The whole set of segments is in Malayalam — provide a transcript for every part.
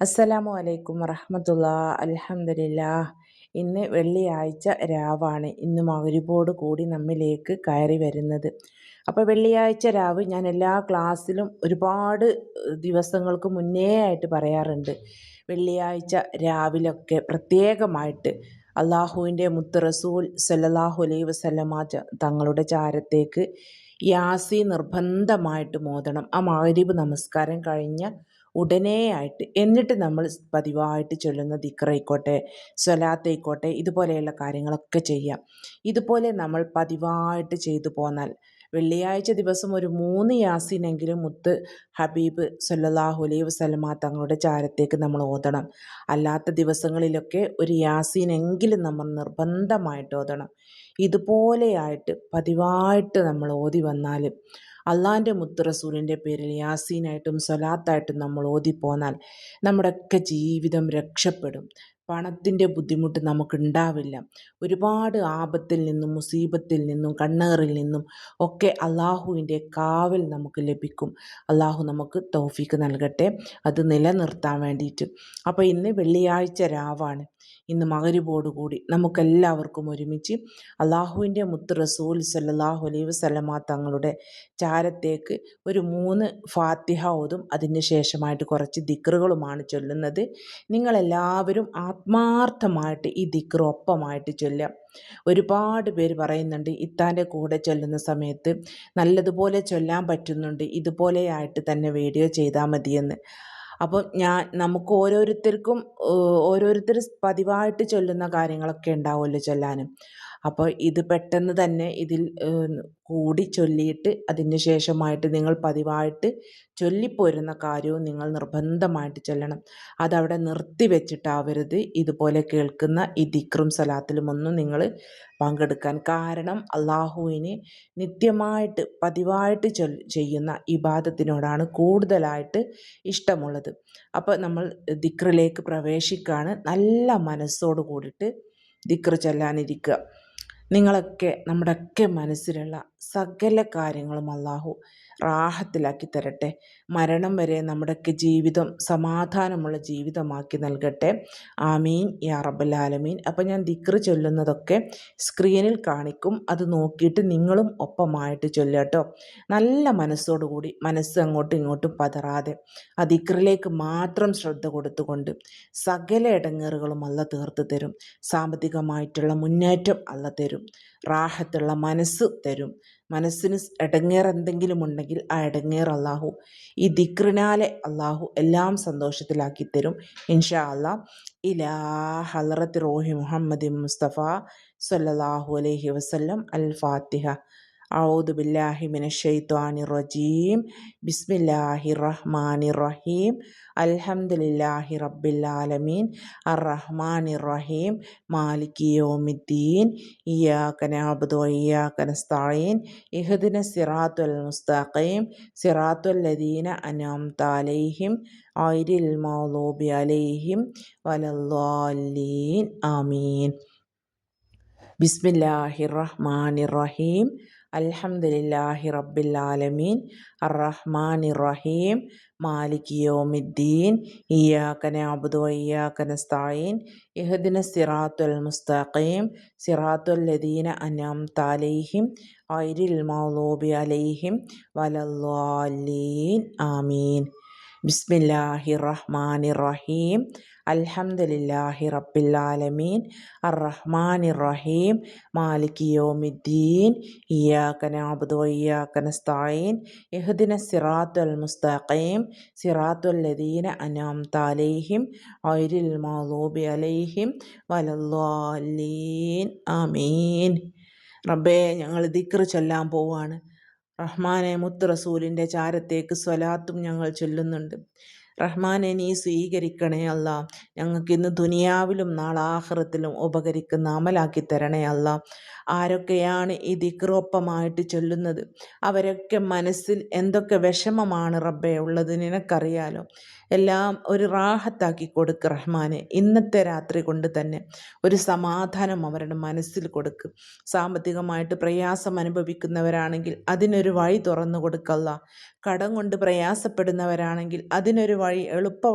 അസ്സലാമു അലൈക്കും വറഹമത്തുള്ള. അൽഹംദുലില്ലാ ഇന്ന് വെള്ളിയാഴ്ച രാവാണ്. ഇന്ന് മകരുപോട് കൂടി നമ്മിലേക്ക് കയറി വരുന്നത്. അപ്പോൾ വെള്ളിയാഴ്ച രാവ് ഞാൻ എല്ലാ ക്ലാസ്സിലും ഒരുപാട് ദിവസങ്ങൾക്ക് മുന്നേ ആയിട്ട് പറയാറുണ്ട്. വെള്ളിയാഴ്ച രാവിലൊക്കെ പ്രത്യേകമായിട്ട് അള്ളാഹുവിന്റെ മുത്ത് റസൂൽ സല്ലല്ലാഹു അലൈഹി വസല്ലമ തങ്ങളുടെ ചാരത്തേക്ക് യാസി നിർബന്ധമായിട്ട് മോദണം ആ മകരിബ് നമസ്കാരം കഴിഞ്ഞ ഉടനെ ആയിട്ട് എന്നിട്ട് നമ്മൾ പതിവായിട്ട് ചൊല്ലുന്ന ദിക്റായിക്കോട്ടെ സ്വലാത്തായിക്കോട്ടെ ഇതുപോലെയുള്ള കാര്യങ്ങളൊക്കെ ചെയ്യാം. ഇതുപോലെ നമ്മൾ പതിവായിട്ട് ചെയ്തു പോന്നാൽ വെള്ളിയാഴ്ച ദിവസം ഒരു മൂന്ന് യാസിനെങ്കിലും മുത്ത് ഹബീബ് സല്ലാഹു അലൈഹി വസ്ലമ തങ്ങളുടെ ചാരത്തേക്ക് നമ്മൾ ഓതണം. അല്ലാത്ത ദിവസങ്ങളിലൊക്കെ ഒരു യാസീനെങ്കിലും നമ്മൾ നിർബന്ധമായിട്ട് ഓതണം. ഇതുപോലെയായിട്ട് പതിവായിട്ട് നമ്മൾ ഓതി വന്നാൽ അള്ളാന്റെ മുത്ത് റസൂലിന്റെ പേരിൽ യാസീനായിട്ടും സൊലാത്തായിട്ടും നമ്മൾ ഓതിപ്പോന്നാൽ നമ്മുടെയൊക്കെ ജീവിതം രക്ഷപ്പെടും. പണത്തിന്റെ ബുദ്ധിമുട്ട് നമുക്കുണ്ടാവില്ല. ഒരുപാട് ആപത്തിൽ നിന്നും മുസീബത്തിൽ നിന്നും കണ്ണേറിൽ നിന്നും ഒക്കെ അള്ളാഹുവിന്റെ കാവൽ നമുക്ക് ലഭിക്കും. അള്ളാഹു നമുക്ക് തൗഫീക്ക് നൽകട്ടെ. അത് നിലനിർത്താൻ വേണ്ടിയിട്ട്. അപ്പോൾ ഇന്ന് വെള്ളിയാഴ്ച രാവാണ്. ഇന്ന് മകരിബോടുകൂടി നമുക്കെല്ലാവർക്കും ഒരുമിച്ച് അള്ളാഹുവിന്റെ മുത്ത് റസൂൽ സല്ലാഹു അലൈ വസ്ലമ തങ്ങളുടെ ചാരത്തേക്ക് ഒരു മൂന്ന് ഫാത്തിഹ ഓതും. അതിന് ശേഷമായിട്ട് കുറച്ച് ദിക്റുകളുമാണ് ചൊല്ലുന്നത്. നിങ്ങളെല്ലാവരും ആത്മാർത്ഥമായിട്ട് ഈ ദിക്ർ ഒപ്പമായിട്ട് ഒരുപാട് പേര് പറയുന്നുണ്ട് ഇത്താന്റെ കൂടെ ചൊല്ലുന്ന സമയത്ത് നല്ലതുപോലെ ചൊല്ലാൻ പറ്റുന്നുണ്ട് ഇതുപോലെയായിട്ട് തന്നെ വീഡിയോ ചെയ്താൽ മതിയെന്ന്. അപ്പോൾ ഞാൻ നമുക്ക് ഓരോരുത്തർക്കും ഓരോരുത്തർ പതിവായിട്ട് ചൊല്ലുന്ന കാര്യങ്ങളൊക്കെ ഉണ്ടാവുമല്ലോ ചൊല്ലാനും. അപ്പോൾ ഇത് പെട്ടെന്ന് തന്നെ ഇതിൽ കൂടി ചൊല്ലിയിട്ട് അതിന് ശേഷമായിട്ട് നിങ്ങൾ പതിവായിട്ട് ചൊല്ലിപ്പോരുന്ന കാര്യവും നിങ്ങൾ നിർബന്ധമായിട്ട് ചൊല്ലണം. അതവിടെ നിർത്തി വെച്ചിട്ടാവരുത്. ഇതുപോലെ കേൾക്കുന്ന ഈ ദിക്റും സലാത്തിലും നിങ്ങൾ പങ്കെടുക്കാൻ കാരണം അള്ളാഹുവിന് നിത്യമായിട്ട് പതിവായിട്ട് ചൊൽ ചെയ്യുന്ന ഇബാദത്തിനോടാണ് കൂടുതലായിട്ട് ഇഷ്ടമുള്ളത്. അപ്പോൾ നമ്മൾ ദിക്റിലേക്ക് പ്രവേശിക്കുകയാണ് നല്ല മനസ്സോട് കൂടിയിട്ട് ദിക്ർ ചൊല്ലാനിരിക്കുക. നിങ്ങളൊക്കെ നമ്മുടെയൊക്കെ മനസ്സിലുള്ള സകല കാര്യങ്ങളും അള്ളാഹു റാഹത്തിലാക്കി തരട്ടെ. മരണം വരെ നമ്മുടെയൊക്കെ ജീവിതം സമാധാനമുള്ള ജീവിതമാക്കി നൽകട്ടെ. ആമീൻ. യാ ആലമീൻ. അപ്പം ഞാൻ ദിക്റ് ചൊല്ലുന്നതൊക്കെ സ്ക്രീനിൽ കാണിക്കും. അത് നോക്കിയിട്ട് നിങ്ങളും ഒപ്പമായിട്ട് ചൊല്ലട്ടോ നല്ല മനസ്സോടുകൂടി മനസ്സ് അങ്ങോട്ടും ഇങ്ങോട്ടും പതറാതെ ആ ദിക്റിലേക്ക് മാത്രം ശ്രദ്ധ കൊടുത്തുകൊണ്ട് സകല ഇടങ്ങേറുകളും അല്ല തീർത്ത് തരും. സാമ്പത്തികമായിട്ടുള്ള മുന്നേറ്റം അല്ല തരും. റാഹത്തുള്ള മനസ്സ് തരും. മനസ്സിന് ഇടങ്ങേറ് എന്തെങ്കിലും ഉണ്ടെങ്കിൽ ആ ഇടങ്ങേർ അള്ളാഹു ഈ ദിക്റിനാലെ അള്ളാഹു എല്ലാം സന്തോഷത്തിലാക്കി തരും. ഇൻഷാ അല്ലാ ഇലാ ഹലറത്ത് റോഹി മുഹമ്മദ് മുസ്തഫ സല്ലാഹു അലൈഹി വസല്ലം അൽ ഫാത്തിഹ. അഊദ് ബില്ലാഹിമിന ഷെയ്ത്വാനി റജീം ബിസ്മില്ലാഹി റഹ്മാനി റഹീം അൽഹംദുലില്ലാഹി റബ്ബില്ലാലമീൻ അർ റഹ്മാനി റഹീം മാലിക് യോമിദ്ദീൻ ഇയാക്കനാബുദോ ഇയാക്കനസ്തായീൻ ഇഹദിന സിറാത്തുൽ മുസ്താഖീം സിറാത്തുൽ ലദീന അനാം താലൈഹിം ഐരിൽ മൗലൂബി അലൈഹിം വലല്ലാലീൻ ആമീൻ ബിസ്മില്ലാഹിർ റഹ്മാനിർ റഹീം അൽഹംദുലില്ലാഹി റബ്ബിൽ ആലമീൻ. അറഹ്മാൻ ഇറഹീം മാലിക് യോമിദ്ദീൻ. ഇയാക്കന അബുദു ഇയാക്കന സ്ഥായീൻ ഇഹദിന സിറാത്തുൽ മുസ്തഖീം. സിറാത്തുൽ ലദീന അനാം താലൈഹിം ഐരിൽ മൗലൂബി അലൈഹിം. വലല്ലാലീൻ ആമീൻ. ബിസ്മില്ലാഹി റഹ്മാൻ ഇറഹീം അൽഹംദുലില്ലാഹി റബ്ബിൽ ആലമീൻ ഇറഹീം റഹീം മാലിക് യൗമിദ്ദീൻ നസ്തഈൻ ഇഹ്ദിന സിറാത്തുൽ മുസ്തഖീം. സിറാത്തുൽ ലദീന അൻഅംത അലൈഹിം. ഐരിൽ മഗ്ദൂബി അലൈഹിം. വലല്ലീൻ ആമീൻ. റബ്ബേ ഞങ്ങൾ ദിക്ർ ചൊല്ലാൻ പോവാണ്. റഹ്മാനെ മുത്ത് റസൂലിന്റെ ചാരത്തേക്ക് സ്വലാത്തും ഞങ്ങൾ ചൊല്ലുന്നുണ്ട്. റഹ്മാനെ നീ സ്വീകരിക്കണേ അല്ല. ഞങ്ങൾക്ക് ഇന്ന് ദുനിയാവിലും നാളാഹൃത്തിലും ഉപകരിക്കുന്ന അമലാക്കി തരണേ അല്ല. ആരൊക്കെയാണ് ഈ ദിക്രോപ്പമായിട്ട് ചൊല്ലുന്നത്? അവരൊക്കെ മനസ്സിൽ എന്തൊക്കെ വിഷമമാണ് റബ്ബെ ഉള്ളത് നിനക്കറിയാലോ? എല്ലാം ഒരു റാഹത്താക്കി കൊടുക്ക് റഹ്മാനെ. ഇന്നത്തെ രാത്രി കൊണ്ട് തന്നെ ഒരു സമാധാനം അവരുടെ മനസ്സിൽ കൊടുക്ക്. സാമ്പത്തികമായിട്ട് പ്രയാസം അനുഭവിക്കുന്നവരാണെങ്കിൽ അതിനൊരു വഴി തുറന്നു കൊടുക്കല്ല കടം കൊണ്ട് പ്രയാസപ്പെടുന്നവരാണെങ്കിൽ അതിനൊരു വഴി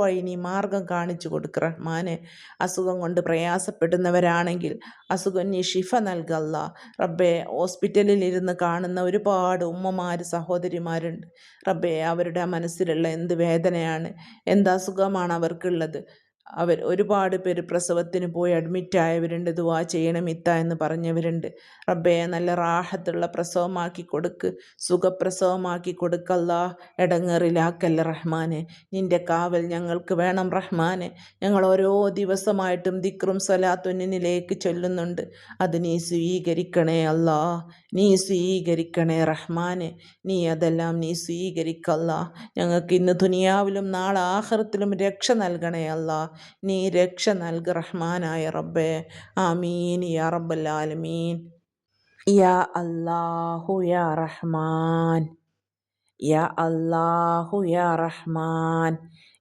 വഴി നീ മാർഗം കാണിച്ചു കൊടുക്ക റഹ്മാനെ അസുഖം കൊണ്ട് പ്രയാസപ്പെടുന്നവരാണെങ്കിൽ അസുഖം നീ ഷിഫ നൽകല്ല. റബ്ബെ ഹോസ്പിറ്റലിൽ ഇരുന്ന് കാണുന്ന ഒരുപാട് ഉമ്മമാർ സഹോദരിമാരുണ്ട്. റബ്ബെ അവരുടെ മനസ്സിലുള്ള എന്ത് വേദനയാണ് എന്ത് അസുഖമാണ് അവർക്കുള്ളത്? അവർ ഒരുപാട് പേര് പ്രസവത്തിന് പോയി അഡ്മിറ്റ് ആയവരുണ്ട്. ദുവാ ചെയ്യണം ഇത്ത എന്ന് പറഞ്ഞവരുണ്ട്. റബ്ബേ നല്ല റാഹത്തുള്ള പ്രസവമാക്കി കൊടുക്ക്. സുഖപ്രസവമാക്കി കൊടുക്കല്ല ഇടങ്ങേറിലാക്കല്ല റഹ്മാനെ. നിന്റെ കാവൽ ഞങ്ങൾക്ക് വേണം റഹ്മാനെ. ഞങ്ങൾ ഓരോ ദിവസമായിട്ടും ദിക്റും സലാത്തുന്നിലേക്ക് ചൊല്ലുന്നുണ്ട്. അത് നീ സ്വീകരിക്കണേ അല്ലാ നീ സ്വീകരിക്കണേ റഹ്മാനെ. നീ അതെല്ലാം നീ സ്വീകരിക്കല്ല ഞങ്ങൾക്ക് ഇന്ന് ദുനിയാവിലും നാളെ ആഹ്റത്തിലും രക്ഷ നൽകണേ അല്ല. നീ രക്ഷ നൽക റഹ്മാനായ റബ്ബേ. ആമീൻ യാ റബ്ബൽ ആലമീൻ. യാ അല്ലാഹു യാ റഹ്മാൻ. യാ അല്ലാഹു യാ റഹ്മാൻ.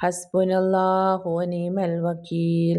ഹസ്ബുനല്ലാഹു നീമൽ വക്കീൽ.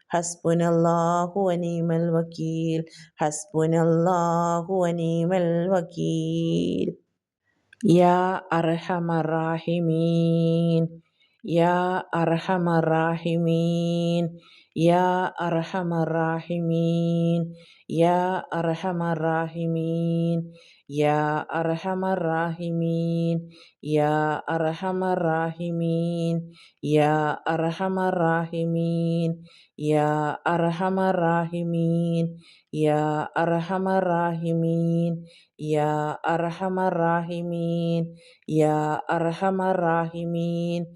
حسبنا الله ونعم الوكيل. حسبنا الله ونعم الوكيل. يا أرحم الراحمين. يا أرحم الراحمين. Ya Arhamar Rahimin, Ya Arhamar Rahimin, Ya Arhamar Rahimin, Ya Arhamar Rahimin, Ya Arhamar Rahimin, Ya Arhamar Rahimin, Ya Arhamar Rahimin, Ya Arhamar Rahimin, Ya Arhamar Rahimin,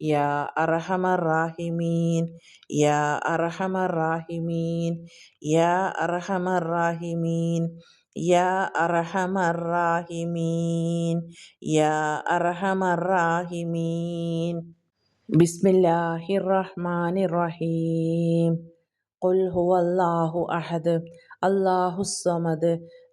يا أرحم الراحمين يا أرحم الراحمين يا أرحم الراحمين يا أرحم الراحمين يا أرحم الراحمين. بسم الله الرحمن الرحيم. قل هو الله أحد الله الصمد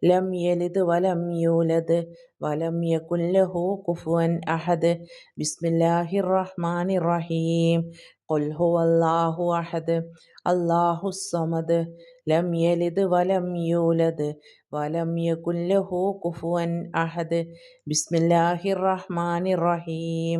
ലം യലിദ് വലം യൂലദ് വലം യകുല്ലഹു കുഫുവൻ അഹദ് ബിസ്മില്ലാഹി റഹ്മാനി റഹീം قل هو الله أحد الله الصمد لم يلد ولم يولد ولم يكن له كفوا أحد بسم الله الرحمن الرحيم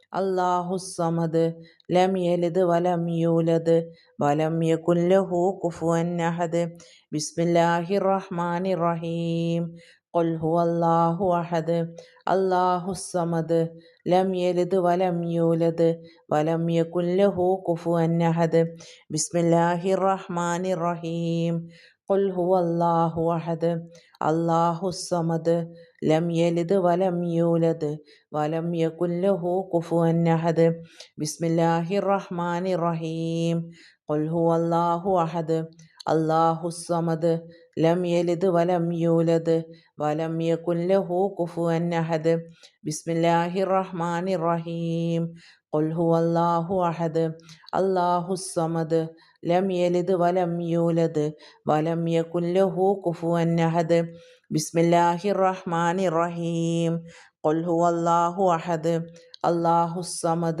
അള്ളാഹുസമദ് ലം യലിദ് വലം യൂലദ് വലം യകുല്ലഹു കുഫുവൻ അഹദ് ബിസ്മില്ലാഹി റഹ്മാനി റഹീം قل هو الله أحد الله الصمد لم يلد ولم يولد ولم يكن له كفوا أحد بسم الله الرحمن الرحيم ഖുൽ ഹുവ അല്ലാഹു അഹദ്. അല്ലാഹു സമദ്. ലം യലിദ് വലം യൂലദ്. വലം യകുല്ലഹു കുഫുവൻ അഹദ്. ബിസ്മില്ലാഹിർ റഹ്മാനിർ റഹീം ഖുൽ ഹുവ അല്ലാഹു അഹദ്. അല്ലാഹു സമദ്. الله الصمد لم يلد ولم يولد ولم يكن له كفوا أحد بسم الله الرحمن الرحيم قل هو الله أحد الله الصمد لم يلد ولم يولد ولم يكن له كفوا أحد بسم الله الرحمن الرحيم قل هو الله أحد الله الصمد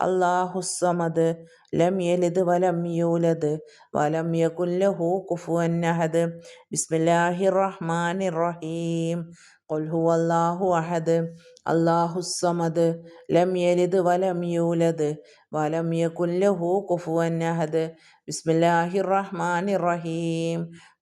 അള്ളാഹുസ്വമത് ലം യലിദ് വലം യൂലദ് വലം യകുല്ലഹു കുഫുവൻ അഹദ്. ബിസ്മില്ലാഹിർ റഹ്മാനിർ റഹീം ഖുൽ ഹുവല്ലാഹു അഹദ്. അള്ളാഹുസ്വമത് ലം യലിദ് വലം യൂലദ് വലം യകുല്ലഹു കുഫുവൻ അഹദ്. ബിസ്മില്ലാഹിർ റഹ്മാനിർ റഹീം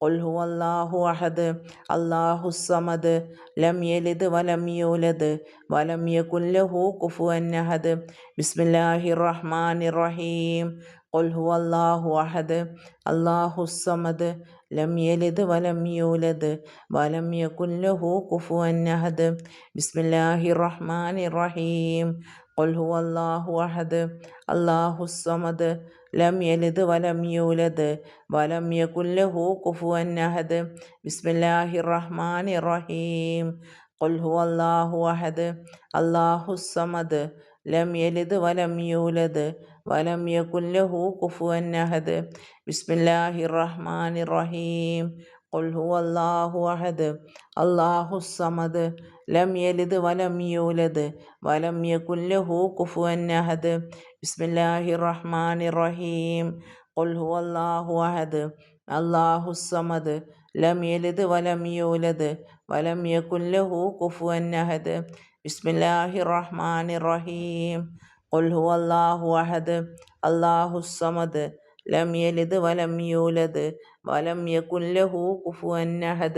ഒൽഹു അള്ളാഹു അഹദ് അള്ളാഹു സമദ് ലം യലിദ് വലം യൂലദ് വലം യകുല്ലഹു കുഫുവൻ അഹദ് ബിസ്മില്ലാഹി റഹ്മാൻ റഹീം ഒൽഹു അള്ളാഹു അഹദ് അള്ളാഹു സമദ് ലം യലിദ് വലം യൂലദ് വലം യകുല്ലഹു കുഫുവൻ അഹദ് ബിസ്മില്ലാഹി റഹ്മാൻ റഹീം ഒൽഹു അള്ളാഹു അഹദ് അള്ളാഹു സമദ് الرحيم قل هو الله أحد الله الصمد لم يلد ولم يولد ولم يكن له كفوا أحد بسم الله الرحمن الرحيم قل هو الله أحد الله الصمد لم يلد ولم يولد ولم يكن له كفوا أحد بسم الله الرحمن الرحيم قل هو الله أحد الله الصمد لم يلد ولم يولد ولم يكن له كفوا أحد بسم الله الرحمن الرحيم قل هو الله أحد الله الصمد لم يلد ولم يولد ولم يكن له كفوا أحد بسم الله الرحمن الرحيم قل هو الله أحد الله الصمد لم يلد ولم يولد ولم يكن له كفوا أحد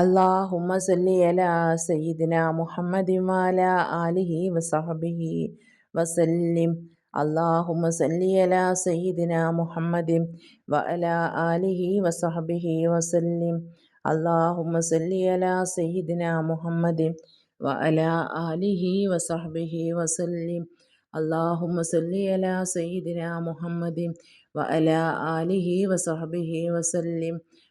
അള്ളാഹുമ്മ സല്ലി അല സയ്യിദിന മുഹമ്മദ് വാല ആലിഹി വസഹബിഹി വസല്ലിം. അള്ളാഹുമ്മ സല്ലി അല സയ്യിദിന മുഹമ്മദ് വഅല ആലിഹി വസഹബിഹി വസല്ലിം. അള്ളാഹുമ്മ സല്ലി അല സയ്യിദിന മുഹമ്മദ് വഅല ആലിഹി വസഹബിഹി വസല്ലിം. അള്ളാഹുമ്മ സല്ലി അല സയ്യിദിന മുഹമ്മദ് വഅല ആലിഹി വസഹബിഹി വസല്ലിം.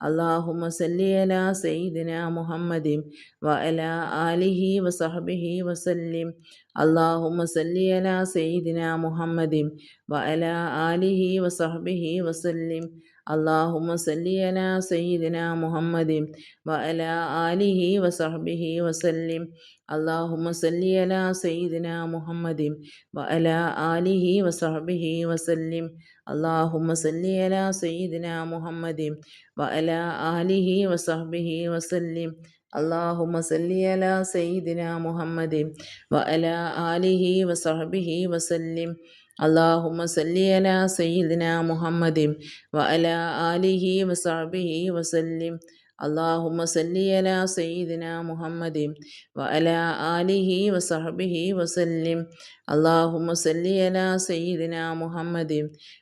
അള്ളാഹുമ സല്ലിയല സയ്യിദിന മുഹമ്മദിം വഅല ആലിഹി വസഹബിഹി വസല്ലിം. അള്ളാഹുമ സല്ലിയല സയ്യിദിന മുഹമ്മദിം വഅല ആലിഹി വസഹബിഹി വസല്ലിം. അള്ളാഹുമ സല്ലിയല സയ്യിദിന മുഹമ്മദിം വഅല ആലിഹി വസഹബിഹി വസല്ലിം. അള്ളാഹുമ സല്ലിയല സയ്യിദിന മുഹമ്മദിം വഅല ആലിഹി വസഹബിഹി വസല്ലിം. അള്ളാഹുമ്മ സല്ലി അല സയ്യിദിന മുഹമ്മദി വ അല ആലിഹി വസഹ്ബിഹി വസല്ലിം. അള്ളാഹുമ്മ സല്ലി അല സയ്യിദിന മുഹമ്മദി വ അല ആലിഹി വസഹ്ബിഹി വസല്ലിം. അള്ളാഹുമ്മ സല്ലി അല സയ്യിദിന മുഹമ്മദി വ അല ആലിഹി വസഹ്ബിഹി വസല്ലിം. അള്ളാഹുമ്മ സല്ലി അല സയ്യിദിന മുഹമ്മദി വ അല ആലിഹി വസഹബിഹി വസല്ലിം. അള്ളാഹുമ്മ സല്ലി അല സയ്യിദിന മുഹമ്മദി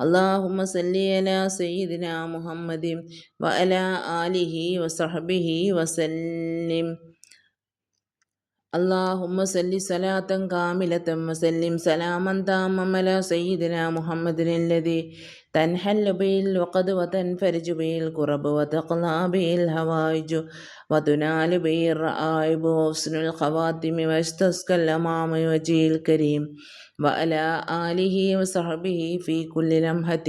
اللهم صل على سيدنا محمد وعلى آله وصحبه وسلم اللهم صل صلاة كاملة وسلم سلاما تاما على سيدنا محمد الذي تنحل به الوقد وتنفرج به الكرب وتقلى به الهوائج وتنال به الرائب وحسن الخواتم واستسقى الأمام وجه الكريم وعلى آله وصحبه في كل لمحة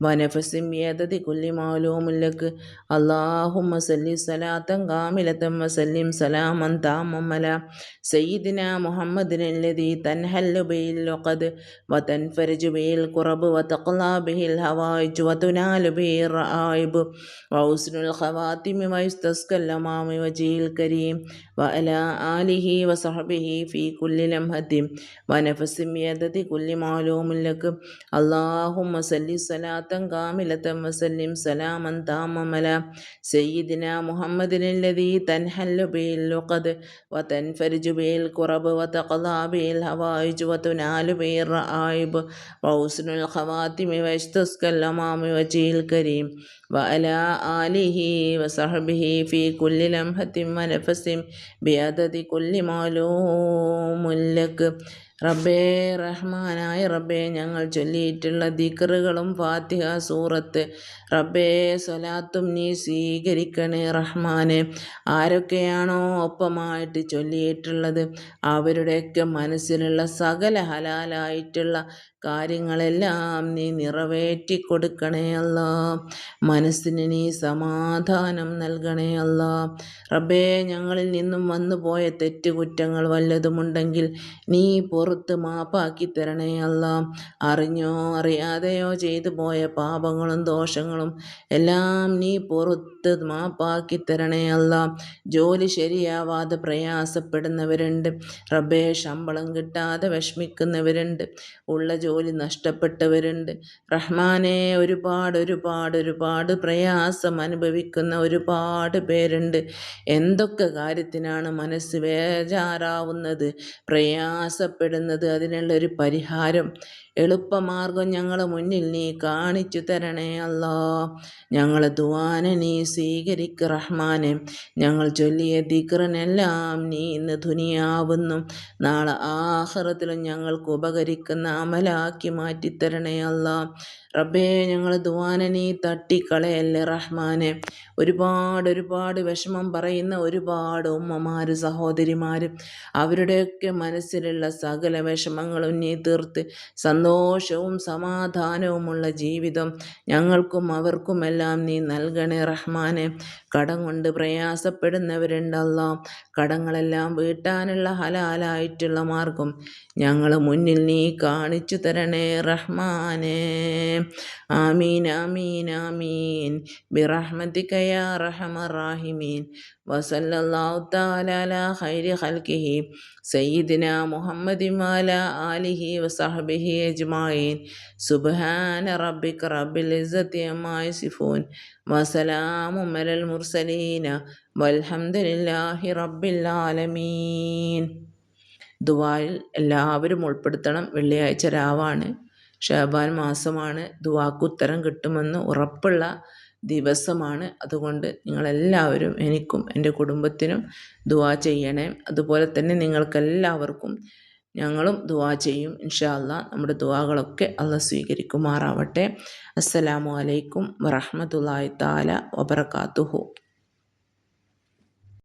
ونفس بيدة كل معلوم لك اللهم صل صلاة كاملة وسلم سلاما تاما على سيدنا محمد الذي تنحل به اللقد وتنفرج به الكرب وتقلى به الهوائج وتنال به الرائب وحسن الخواتم ويستسقى الأمام وجه الكريم. وعلى آله وصحبه في كل لمحة. ونفس بيدة كل معلوم لك. اللهم صل صلاة كاملة وسلم سلاما تاما. على سيدنا محمد الذي تنحل به اللقد وتنفرج به الكرب وتقضى به الهوائج وتنال به الرائب وحسن الخواتم ويستسقى الأمام وجه الكريم وعلى آله وصحبه في كل لمحة ونفس بعدد كل معلوم لك റബ്ബേ റഹ്മാനായ റബ്ബേ ഞങ്ങൾ ചൊല്ലിയിട്ടുള്ള ദിക്കറുകളും ഫാത്തിഹ സൂറത്ത് റബ്ബേ സ്വലാത്തും നീ സ്വീകരിക്കണേ റഹ്മാനെ ആരൊക്കെയാണോ ഒപ്പമായിട്ട് ചൊല്ലിയിട്ടുള്ളത് അവരുടെയൊക്കെ മനസ്സിലുള്ള സകല ഹലാലായിട്ടുള്ള കാര്യങ്ങളെല്ലാം നീ നിറവേറ്റി കൊടുക്കണേ അല്ല മനസ്സിന് നീ സമാധാനം നൽകണേ അല്ല. റബ്ബേ ഞങ്ങളിൽ നിന്നും വന്നു പോയ തെറ്റുകുറ്റങ്ങൾ വല്ലതുമുണ്ടെങ്കിൽ നീ പുറത്ത് മാപ്പാക്കി തരണേ അല്ല. അറിഞ്ഞോ അറിയാതെയോ ചെയ്തു പോയ പാപങ്ങളും ദോഷങ്ങളും എല്ലാം നീ പുറത്ത് മാപ്പാക്കി തരണേ അല്ല. ജോലി ശരിയാവാതെ പ്രയാസപ്പെടുന്നവരുണ്ട്. റബ്ബേ ശമ്പളം കിട്ടാതെ വിഷമിക്കുന്നവരുണ്ട്. ഉള്ള ജോലി നഷ്ടപ്പെട്ടവരുണ്ട്. റഹ്മാനെ ഒരുപാട് ഒരുപാട് ഒരുപാട് പ്രയാസം അനുഭവിക്കുന്ന ഒരുപാട് പേരുണ്ട്. എന്തൊക്കെ കാര്യത്തിനാണ് മനസ്സ് വേജാറാവുന്നത്? പ്രയാസപ്പെടുന്നത്. അതിനുള്ളൊരു പരിഹാരം എളുപ്പമാർഗം ഞങ്ങളെ മുന്നിൽ നീ കാണിച്ചു തരണേ അല്ലോ. ഞങ്ങളെ ദുവാനെ നീ സ്വീകരിക്ക റഹ്മാനെ. ഞങ്ങൾ ചൊല്ലിയ ദിക്റിനെല്ലാം നീ ഇന്ന് ധുനിയാവുന്നു. നാളെ ആഹ്റത്തിലും ഞങ്ങൾക്ക് ഉപകരിക്കുന്ന അമലാക്കി മാറ്റിത്തരണേ അല്ല. റബ്ബേ ഞങ്ങൾ ദുവാനെ നീ തട്ടിക്കളയല്ലേ റഹ്മാനെ. ഒരുപാട് ഒരുപാട് വിഷമം പറയുന്ന ഒരുപാട് ഉമ്മമാർ സഹോദരിമാർ അവരുടെയൊക്കെ മനസ്സിലുള്ള സകല വിഷമങ്ങളും നീ തീർത്ത് സന്തോഷവും സമാധാനവുമുള്ള ജീവിതം ഞങ്ങൾക്കും അവർക്കുമെല്ലാം നീ നൽകണേ റഹ്മാനെ. കടം കൊണ്ട് പ്രയാസപ്പെടുന്നവരുണ്ടല്ല. കടങ്ങളെല്ലാം വീട്ടാനുള്ള ഹലാലായിട്ടുള്ള മാർഗം ഞങ്ങൾ മുന്നിൽ നീ കാണിച്ചു തരണേ റഹ്മാനെ. ആമീൻ ആമീൻ ആമീൻ. ബിറഹ്മതിക യാ റഹമർ റാഹിമീൻ. وصلى الله تعالى على خير خلقه سيدنا محمد وعلى آله وصحبه أجمعين سبحان ربك رب العزة عما يصفون وسلام على المرسلين والحمد لله رب العالمين ദുവായിൽ എല്ലാവരും ഉൾപ്പെടുത്തണം വെള്ളിയാഴ്ച രാവാണ് ഷാബാൻ മാസമാണ് ദുവാക്ക് ഉത്തരം കിട്ടുമെന്ന് ഉറപ്പുള്ള ദിവസമാണ്. അതുകൊണ്ട് നിങ്ങളെല്ലാവരും എനിക്കും എന്റെ കുടുംബത്തിനും ദുവാ ചെയ്യണേ. അതുപോലെ തന്നെ നിങ്ങൾക്കെല്ലാവർക്കും ഞങ്ങളും ദുവാ ചെയ്യും. ഇൻഷാ നമ്മുടെ ദുവാകളൊക്കെ അല്ല സ്വീകരിക്കുമാറാവട്ടെ. അസ്സലാമു അലൈക്കും വറഹമത്തല്ലാഹി താല വബർക്കാത്തുഹു